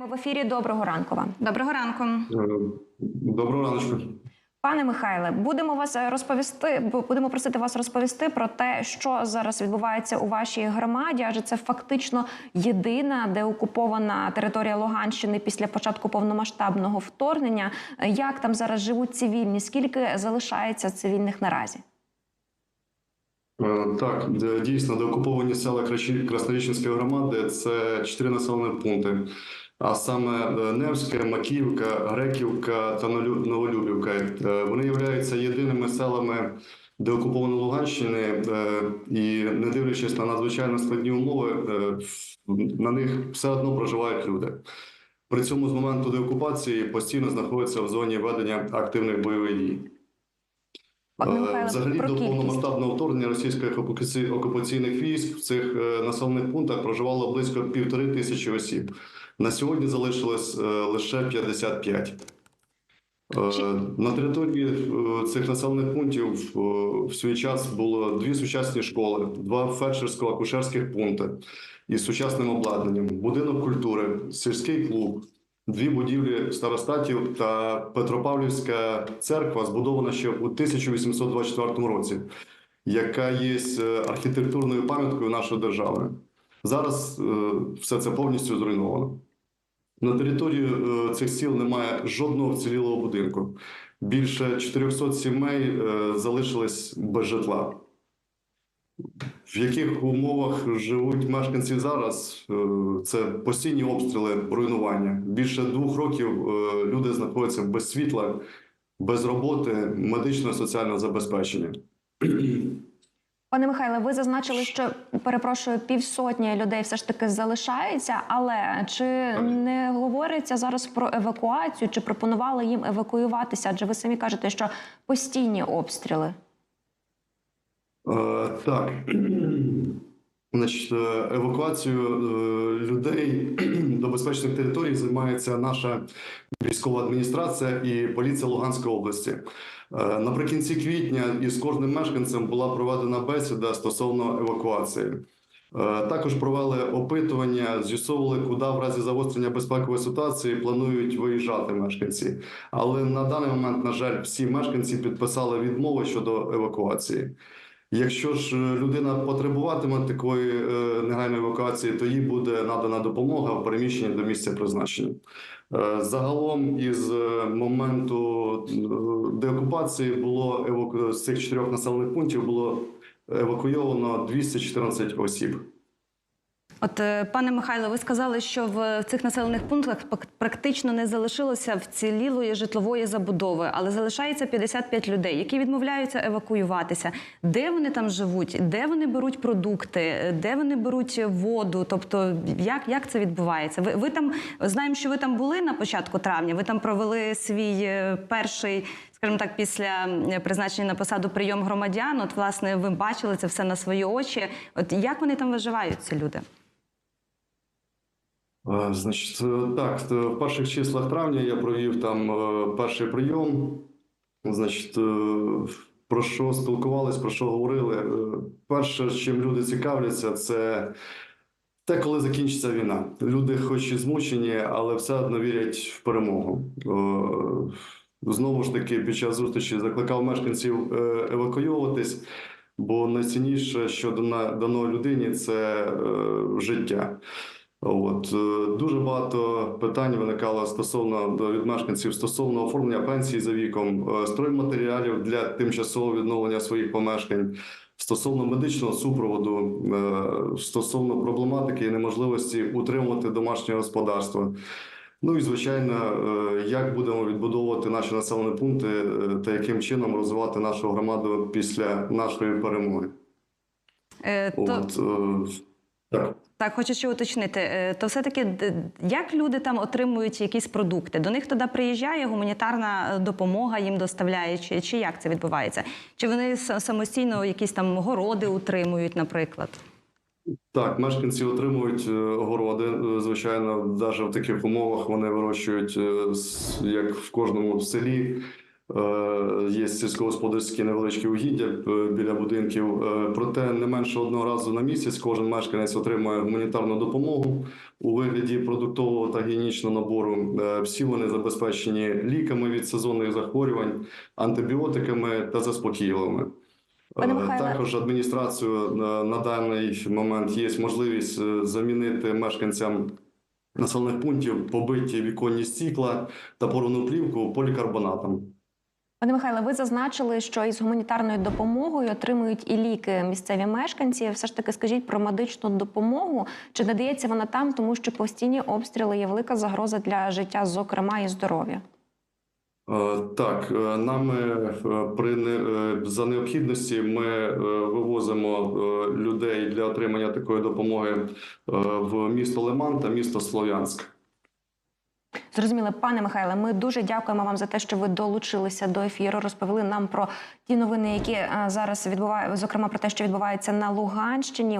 Ми в ефірі. Доброго ранку вам. Доброго ранку. Е, Доброго раночку. Пане Михайле, будемо вас е, розповісти. Будемо просити вас розповісти про те, що зараз відбувається у вашій громаді, адже це фактично єдина деокупована територія Луганщини після початку повномасштабного вторгнення. Е, Як там зараз живуть цивільні? Скільки залишається цивільних наразі? Так, дійсно, деокуповані села Краснорічненської громади це чотири населені пункти. А саме е, Невське, Макіївка, Греківка та Новолюбівка. Е, Вони являються єдиними селами деокупованої Луганщини, е, і не дивлячись на надзвичайно складні умови, на них все одно проживають люди. При цьому з моменту деокупації постійно знаходяться в зоні ведення активних бойових дій. Е, Взагалі до повномасштабного вторгнення російських окупаційних військ в цих е, населених пунктах проживало близько півтори тисячі осіб. На сьогодні залишилось е, лише 55. Е, Чи- На території цих населених пунктів в свій час було дві сучасні школи, два фельдшерсько-акушерських пункти із сучасним обладнанням, будинок культури, сільський клуб, дві будівлі старостатів та Петропавлівська церква, збудована ще у 1824 році, яка є е, архітектурною пам'яткою нашої держави. Зараз е, все це повністю зруйновано. На території е, цих сіл немає жодного вцілілого будинку. Більше 400 сімей залишились без житла. В яких умовах живуть мешканці зараз? Е, Це постійні обстріли, руйнування. Більше двох років е, люди знаходяться без світла, без роботи, медичного соціального забезпечення. Пане Михайле, ви зазначили, що перепрошую, півсотні людей все ж таки залишається. Але чи не говориться зараз про евакуацію, чи пропонували їм евакуюватися? Адже ви самі кажете, що постійні обстріли. Е, Так. Значить, е, евакуацією е, людей до безпечних територій займається наша військова адміністрація і поліція Луганської області. Наприкінці квітня із кожним мешканцем була проведена бесіда стосовно евакуації. Також провели опитування, з'ясовували, куди в разі загострення безпекової ситуації планують виїжджати мешканці. Але на даний момент, на жаль, всі мешканці підписали відмову щодо евакуації. Якщо ж е, людина потребуватиме такої е, негайної евакуації, то їй буде надана допомога в переміщенні до місця призначення. Е, Загалом, із моменту деокупації було з цих чотирьох населених пунктів було евакуйовано 214 осіб. От, е, пане Михайло, ви сказали, що в цих населених пунктах практично не залишилося вцілілої житлової забудови, але залишається 55 людей, які відмовляються евакуюватися. Де вони там живуть? Де вони беруть продукти? Е, Де вони беруть воду? Тобто, як, як це відбувається? Ви, ви там знаємо, що ви там були на початку травня. Ви там провели свій е, перший. Скажімо так, після призначення на посаду прийом громадян, от власне ви бачили це все на свої очі. От як вони там виживають, ці люди? Значить, е, так, е, в перших числах травня я провів там е, перший прийом. Значить, про що спілкувались, про що говорили. Перше, чим люди цікавляться, це те, коли закінчиться війна. Люди, хоч і змучені, але все одно вірять в перемогу. Знову ж таки, під час зустрічі закликав мешканців евакуйовуватись, бо найцінніше, що дано людині, це життя. От е, дуже багато питань виникало стосовно е, від мешканців стосовно оформлення пенсії за віком, е, стройматеріалів для тимчасового відновлення своїх помешкань, стосовно медичного супроводу, стосовно проблематики і неможливості утримувати домашнє господарство. Ну і звичайно, як будемо відбудовувати наші населені пункти та яким чином розвивати нашу громаду після нашої перемоги. Е, то... От е, так. Так, хочу ще уточнити. Е, То все-таки як люди там отримують якісь продукти? До них туди приїжджає гуманітарна е, допомога, їм доставляє, чи, чи як це відбувається? Чи вони самостійно якісь там городи утримують, наприклад? Так, мешканці отримують е, огороди. Е, Звичайно, навіть в таких умовах вони вирощують, як в кожному селі, Є сільськогосподарські невеличкі угіддя е, біля будинків. Е, Проте не менше одного разу на місяць кожен мешканець отримує гуманітарну допомогу у вигляді продуктового та гігієнічного набору. Е, Всі вони забезпечені ліками від сезонних захворювань, антибіотиками та заспокійливими. Е. Також адміністрацію е, на даний момент є можливість е, замінити мешканцям населених пунктів побиті віконні стікла та порвану плівку полікарбонатом. Пане Михайле, ви зазначили, що із гуманітарною допомогою отримують і ліки місцеві мешканці. Все ж таки, скажіть про медичну допомогу. Чи надається вона там, тому що постійні обстріли є велика загроза для життя, зокрема і здоров'я? Е, Так, е, нами е, при за необхідності ми вивозимо людей для отримання такої допомоги в місто Лиман та місто Слов'янськ. Зрозуміло, пане Михайле, ми дуже дякуємо вам за те, що ви долучилися до ефіру, розповіли нам про ті новини, які е, зараз відбувають, зокрема про те, що відбувається на Луганщині.